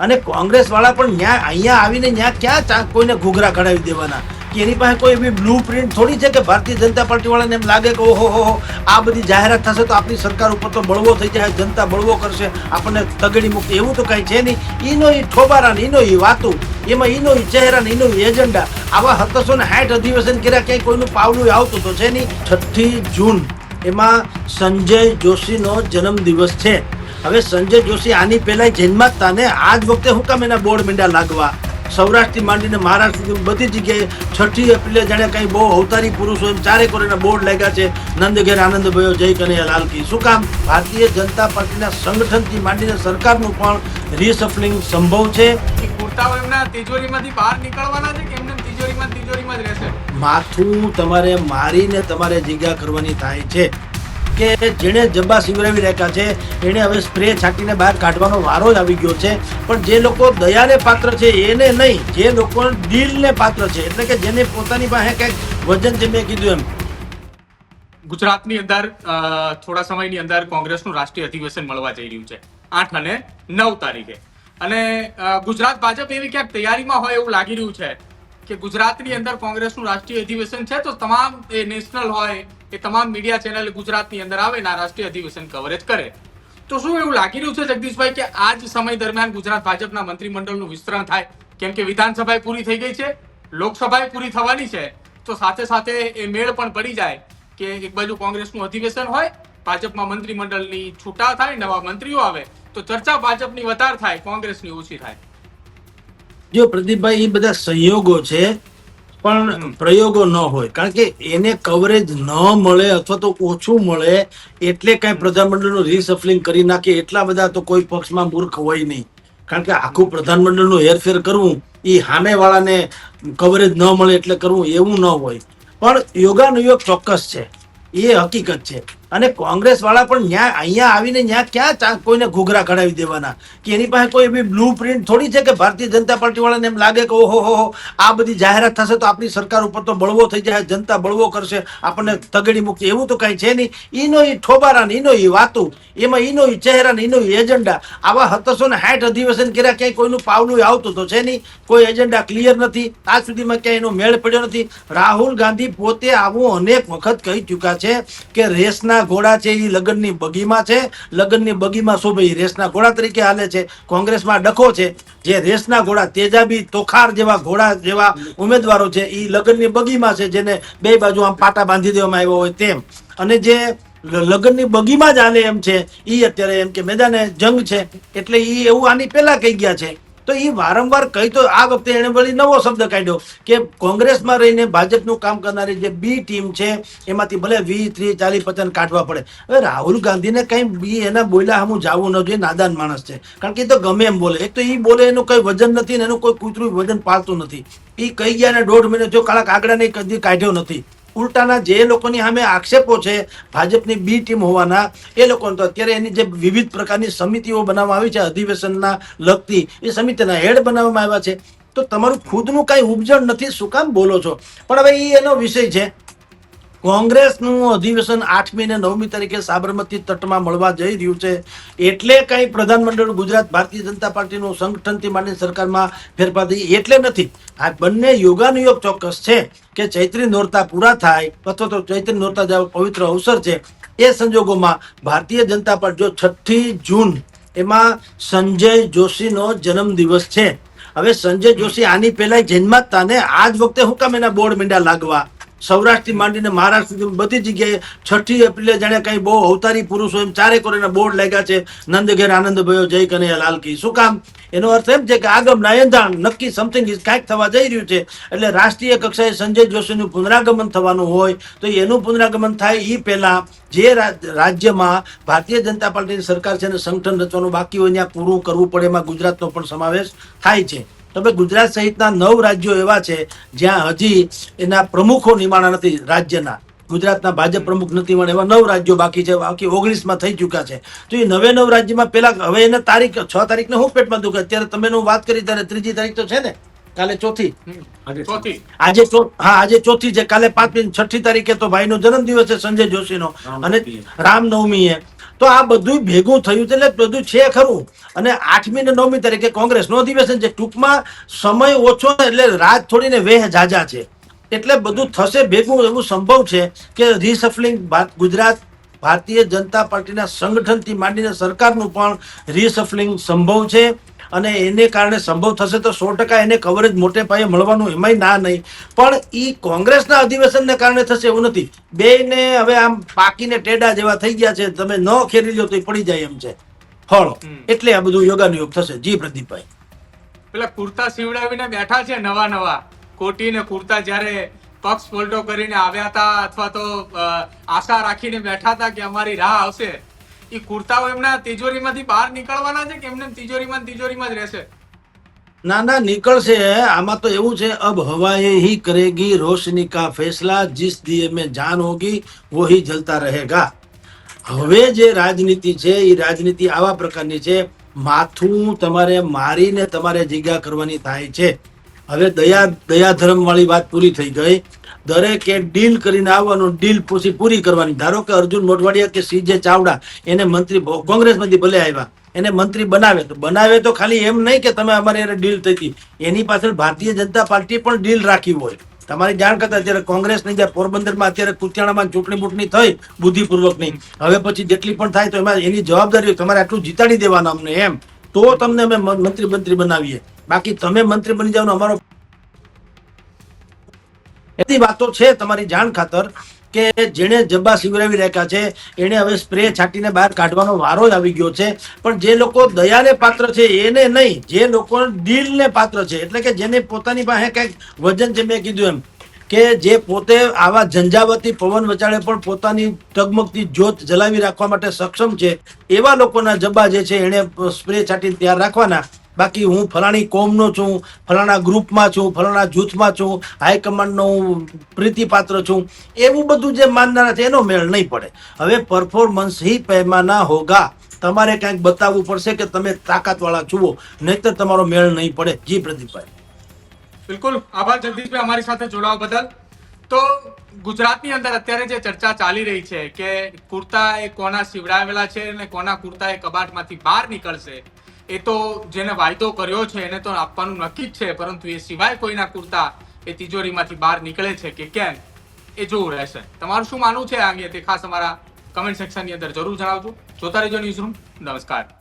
અને કોંગ્રેસ વાળા પણ ન્યા અહીંયા આવીને ન્યા ક્યાં કોઈને ઘૂઘરા કઢાવી દેવાના? કે એની પાસે કોઈ એવી બ્લુ પ્રિન્ટ થોડી છે કે ભારતીય જનતા પાર્ટી વાળાને એમ લાગે કે ઓહો, હો આ બધી જાહેરાત થશે તો આપણી સરકાર ઉપર તો બળવો થઈ જાય, જનતા બળવો કરશે, આપણને તગડી મૂકશે એવું તો કાંઈ છે નહીં. એનો ઈ ઠોબારા ને એનો ઈ વાતું. એમાં એનો એ ચહેરા ને એનો એજન્ડા. આવા સત્તરસો ને સાઠ અધિવેશન કર્યા ક્યાંય કોઈનું પાવલું આવતું તો છે નહીં. છઠ્ઠી જૂન, એમાં સંજય જોશીનો જન્મદિવસ છે. હવે સંજય જોશી આની પહેલા જન્મા જ તા ને આજ વખતે હું કામ એના બોર્ડ મીંડા લાગવા? સૌરાષ્ટ્રથી માંડીને મહારાષ્ટ્ર સુધી બધી જગ્યાએ છઠ્ઠી એપ્રિલે જાણે કંઈ બહુ અવતારી પુરુષો એમ ચારે કોરેના બોર્ડ લાગ્યા છે. નંદ ઘેર આનંદ જય કનૈયા લાલ કી. શું કામ? ભારતીય જનતા પાર્ટીના સંગઠનથી માંડીને સરકારનું પણ રિસફલિંગ સંભવ છે? કુર્તાઓ એમના તિજોરીમાંથી બહાર નીકળવાના છે કે એમને તિજોરીમાં તિજોરીમાં જ રહેશે? માથું તમારે મારીને તમારે જગ્યા કરવાની થાય છે. કે જેણે જબ્બા સિવરાવી રાખ્યા છે એણે હવે સ્પ્રે છાંટીને બહાર કાઢવાનો વારો જ આવી ગયો છે. પણ જે લોકો દયાને પાત્ર છે, એને નહીં, જે લોકો દિલને પાત્ર છે, એટલે કે જેને પોતાની પાસે કંઈક વજન છે મેં કીધું એમ. ગુજરાતની અંદર થોડા સમયની અંદર કોંગ્રેસનું રાષ્ટ્રીય અધિવેશન મળવા જઈ રહ્યું છે, આઠ અને નવ તારીખે. અને ગુજરાત ભાજપ એવી ક્યાંક તૈયારીમાં હોય એવું લાગી રહ્યું છે કે ગુજરાતની અંદર કોંગ્રેસનું રાષ્ટ્રીય અધિવેશન છે, તો તમામ એ નેશનલ હોય એ તમામ મીડિયા ચેનલ ગુજરાતની અંદર આવે અને રાષ્ટ્રીય અધિવેશન કવરેજ કરે. તો શું એવું લાગી રહ્યું છે જગદીશભાઈ કે આ જ સમય દરમિયાન ગુજરાત ભાજપના મંત્રીમંડળનું વિસ્તરણ થાય? કેમ કે વિધાનસભા પૂરી થઈ ગઈ છે લોકસભા પૂરી થવાની છે. તો સાથે સાથે એ મેળ પણ પડી જાય કે એક બાજુ કોંગ્રેસનું અધિવેશન હોય, ભાજપમાં મંત્રીમંડળની છૂટા થાય, નવા મંત્રીઓ આવે, તો ચર્ચા ભાજપની વધાર થાય, કોંગ્રેસની ઓછી થાય. જો પ્રદીપભાઈ, એ બધા સંયોગો છે પણ પ્રયોગો ન હોય. કારણ કે એને કવરેજ ન મળે અથવા તો ઓછું મળે એટલે કાંઈ પ્રધાનમંડળનું રિસફલિંગ કરી નાખે એટલા બધા તો કોઈ પક્ષમાં મૂર્ખ હોય નહીં. કારણ કે આખું પ્રધાનમંડળનું હેરફેર કરવું એ સામેવાળાને કવરેજ ન મળે એટલે કરવું એવું ન હોય. પણ યોગાનુયોગ ચોક્કસ છે. એ હકીકત છે. અને કોંગ્રેસ વાળા પણ ન્યા અહીંયા આવીને ન્યા ક્યાં કોઈને ઘૂઘરા કઢાવી દેવાના? કે એની પાસે કોઈ એવી બ્લુ પ્રિન્ટ થોડી છે કે ભારતીય જનતા પાર્ટી વાળાને એમ લાગે કે ઓહો, હો આ બધી જાહેરાત થશે તો આપણી સરકાર ઉપર તો બળવો થઈ જાય, જનતા બળવો કરશે, આપણને તગડી મૂકશે, એવું તો કાંઈ છે નહીં. એનો ઈ ઠોબારા ને એનો ઈ વાતું, એમાં એનો ઈ ચહેરા ને એનો એજન્ડા, આવા હતસો ને સાઠ અધિવેશન કર્યા ક્યાંય કોઈનું પાવલું આવતું તો છે નહીં. કોઈ એજન્ડા ક્લિયર નથી. આજ સુધીમાં ક્યાંય એનો મેળ પડ્યો નથી. રાહુલ ગાંધી પોતે આવું અનેક વખત કહી ચૂક્યા છે કે રેસના ઘોડા છે એ લગ્નની બગીમાં છે. લગ્નની બગીમાં શોભે રેસના ઘોડા તરીકે હાલે છે. કોંગ્રેસમાં ડખો છે. જે રેસના ઘોડા તેજાબી તોખાર જેવા ઘોડા જેવા ઉમેદવારો છે એ લગ્નની બગીમાં છે જેને બે બાજુ આમ પાટા બાંધી દેવામાં આવ્યો હોય તેમ. અને જે લગ્નની બગીમાં જ હાલે એમ છે એ અત્યારે એમ કે મેદાને જંગ છે. એટલે એ એવું આની પહેલા કહી ગયા છે. તો એ વારંવાર કહી તો આ વખતે એણે વળી નવો શબ્દ કાઢ્યો કે કોંગ્રેસમાં રહીને ભાજપનું કામ કરનારી જે બી ટીમ છે, એમાંથી ભલે વીસ, ત્રીસ, ચાલીસ, પચાસ કાઢવા પડે. હવે રાહુલ ગાંધીને કંઈ બી એના બોલ્યા હમું જાવું ન જોઈએ, નાદાન માણસ છે. કારણ કે એ તો ગમે એમ બોલે. એક તો એ બોલે એનું કંઈ વજન નથી ને એનું કોઈ કૂતરું વજન પાડતું નથી. એ કહી ગયા ને દોઢ મહિને જો કાળા કાગડાને કદી કાઢ્યો નથી. ઉલટાના જે લોકોની સામે આક્ષેપો છે, ભાજપની બી ટીમ હોવાના, એ લોકોને તો અત્યારે એની જે વિવિધ પ્રકારની સમિતિઓ બનાવવામાં આવી છે, અધિવેશનના લગતી, એ સમિતિના હેડ બનાવવામાં આવ્યા છે. તો તમારું ખુદનું કાંઈ ઉપજણ નથી, શું કામ બોલો છો? પણ હવે એ એનો વિષય છે. કોંગ્રેસનું અધિવેશન આઠમી ને નવમી તારીખે સાબરમતી તટમાં મળવા જઈ રહ્યું છે. એટલે કંઈ પ્રધાનમંડળ ગુજરાત ભારતીય જનતા પાર્ટીનું સંગઠનથી માંડીને સરકારમાં ફેરફાર થઈ. એટલે નથી. આ બંને યોગાનુયોગ ચોક્કસ છે કે ચૈત્રી નોરતા પૂરા થાય અથવા તો ચૈત્રી નોરતા જેવા પવિત્ર અવસર છે, એ સંજોગોમાં ભારતીય જનતા પાર્ટી જો છઠ્ઠી જૂન એમાં સંજય જોશીનો જન્મદિવસ છે. હવે સંજય જોશી આની પહેલા જન્મતા ને આ જ વખતે હું કામ એના બોર્ડ મીંડા લાગવા સૌરાષ્ટ્રથી માંડીને મહારાષ્ટ્ર બધી જગ્યાએ છઠ્ઠી એપ્રિલે જાણે કંઈ બહુ અવતારી પુરુષો એમ ચારે કોરેના બોર્ડ લાગ્યા છે. નંદ ઘેર આનંદ ભયો, જય કનૈયા લાલ કી. શું કામ? એનો અર્થ એમ છે કે આગમ નયનધાણ નક્કી સમથિંગ ઇઝ કાંઈક થવા જઈ રહ્યું છે. એટલે રાષ્ટ્રીય કક્ષાએ સંજય જોશીનું પુનરાગમન થવાનું હોય, તો એનું પુનરાગમન થાય એ પહેલા જે રાજ્યમાં ભારતીય જનતા પાર્ટીની સરકાર છે અને સંગઠન રચવાનું બાકી હોય, ત્યાં પૂરું કરવું પડે એમાં ગુજરાતનો પણ સમાવેશ થાય છે. તમે ગુજરાત સહિતના નવ રાજ્યો એવા છે જ્યાં હજી એના પ્રમુખો નિમાણા નથી રાજ્યના. ગુજરાતના ભાજપ પ્રમુખ નથી મળે એવા નવ રાજ્યો બાકી છે. બાકી ઓગણીસમાં થઈ ચૂક્યા છે. તો એ નવે નવ રાજ્યમાં પેલા હવે એને તારીખ છ તારીખને હું પેટમાં દુખે? અત્યારે તમે વાત કરી ત્યારે ત્રીજી તારીખ તો છે ને? કાલે ચોથી. ચોથી. આજે હા આજે ચોથી છે. કાલે પાંચમી છઠ્ઠી તારીખે તો ભાઈનો જન્મદિવસ છે સંજય જોશીનો. અને રામનવમી એ તો આ બધું ભેગું થયું છે એટલે બધું છે ખરું. અને આઠમી ને નવમી તારીખે કોંગ્રેસનો અધિવેશન છે. ટૂંકમાં સમય ઓછો એટલે રાત થોડીને વેહ જાજા છે. એટલે બધું થશે ભેગું એવું સંભવ છે કે રિસફલિંગ ગુજરાત ભારતીય જનતા પાર્ટીના સંગઠનથી માંડીને સરકારનું પણ રિસફલિંગ સંભવ છે. અને એને કારણે સંભવ થશે તો સો ટકા એને કવરેજ મોટે પાયે મળવાનું એમાંય ના નહીં. પણ એ કોંગ્રેસના અધિવેશનને કારણે થશે એવું નથી. બેયને હવે આમ પાકીને ટેડા જેવા થઈ ગયા છે તમે ન ખેરી લો તો એ પડી જાય એમ છે. ફળ એટલે આ બધું યોગાનુયોગ થશે. જી પ્રદીપભાઈ. પેલા કુર્તા સીવડાવીને બેઠા છે નવા નવા. કોટી ને કુર્તા જ્યારે પક્ષ પલટો કરીને આવ્યા હતા અથવા તો આશા રાખીને બેઠા હતા કે અમારી રાહ આવશે. એ કુર્તાઓ એમના તિજોરીમાંથી બહાર નીકળવાના છે કે એમને તિજોરીમાં તિજોરીમાં જ રહેશે? ના ના, નીકળશે. આમાં તો એવું છે, અબ હવાએ હી કરેગી રોશની કા ફેસલા, જીસ દિયે મેં જાન હોગી, વોહી જલતા રહેગા. હવે જે રાજનીતિ છે એ રાજનીતિ આવા પ્રકારની છે, માથું તમારે મારીને તમારે જગ્યા કરવાની થાય છે. હવે દયા દયા ધર્મ વાળી વાત પૂરી થઈ ગઈ. દરેકે ડીલ કરીને આવવાનો, ડીલ પૂછી પૂરી કરવાની. ધારો કે અર્જુન મોઢવાડિયા કે સીજે ચાવડા, એને મંત્રી કોંગ્રેસમાંથી ભલે આવ્યા, એને મંત્રી બનાવે તો બનાવે તો ખાલી એમ નહીં કે તમે અમારી એને ડીલ થઈ એની પાછળ ભારતીય જનતા પાર્ટી પણ ડીલ રાખી હોય. તમારી જાણ કરતા અત્યારે કોંગ્રેસની જે પોરબંદરમાં અત્યારે કુતિયાણામાં ચૂંટણી બૂંટણી થઈ બુદ્ધિપૂર્વક નહીં હવે પછી જેટલી પણ થાય તો એમાં એની જવાબદારી તમારે આટલું જીતાડી દેવાનું અમને એમ. તો તમને અમે મંત્રી મંત્રી બનાવીએ. બાકી તમે મંત્રી બની જાવ અમારો એની વાતો છે તમારી જાણ ખાતર કે જેણે જબ્બા સિવરાવી રાખ્યા છે એને હવે સ્પ્રે છાંટીને બહાર કાઢવાનો વારો જ આવી ગયો છે. પણ જે લોકો દયાને પાત્ર છે, એને નહીં, જે લોકો દિલને પાત્ર છે, એટલે કે જેને પોતાની પાસે કંઈક વજન છે, મેં કીધું એમ, કે જે પોતે આવા ઝંઝાવતી પવન વચાળે પણ પોતાની ટગમગતી જ્યોત જલાવી રાખવા માટે સક્ષમ છે, એવા લોકોના જબ્બા જે છે એને સ્પ્રે છાંટીને તૈયાર રાખવાના. બાકી હું ફલાણી કોમનો છું, ફલાણા ગ્રુપમાં છું, ફલાણા જૂથમાં છું હાઈકમાન્ડનો હું પ્રીતિપાત્ર છું. એવું બધું જે માનનારા છે, એનો મેળ નહીં પડે. હવે પરફોર્મન્સ હી પૈમાના હોગા. તમારે કંઈક બતાવવું પડશે કે તમે તાકાતવાળા છુઓ નહીતર તમારો મેળ નહીં પડે. જી પ્રદીપભાઈ. બિલકુલ. આભાર જગદીશભાઈ અમારી સાથે જોડાવા બદલ. તો ગુજરાતની અંદર અત્યારે જે ચર્ચા ચાલી રહી છે કે કુર્તા એ કોના સીવડાવેલા છે અને કોના કુર્તા એ કબાટમાંથી બહાર નીકળશે એ તો જેને વાયદો કર્યો છે એને તો આપવાનું નક્કી જ છે, પરંતુ એ સિવાય કોઈના કુર્તા એ તિજોરીમાંથી બહાર નીકળે છે કે કેમ, એ જોવું રહેશે. તમારું શું માનવું છે આ અંગે તે ખાસ અમારા કમેન્ટ સેક્શનની અંદર જરૂર જણાવજો. જોતા રહેજો ન્યૂઝ રૂમ નમસ્કાર.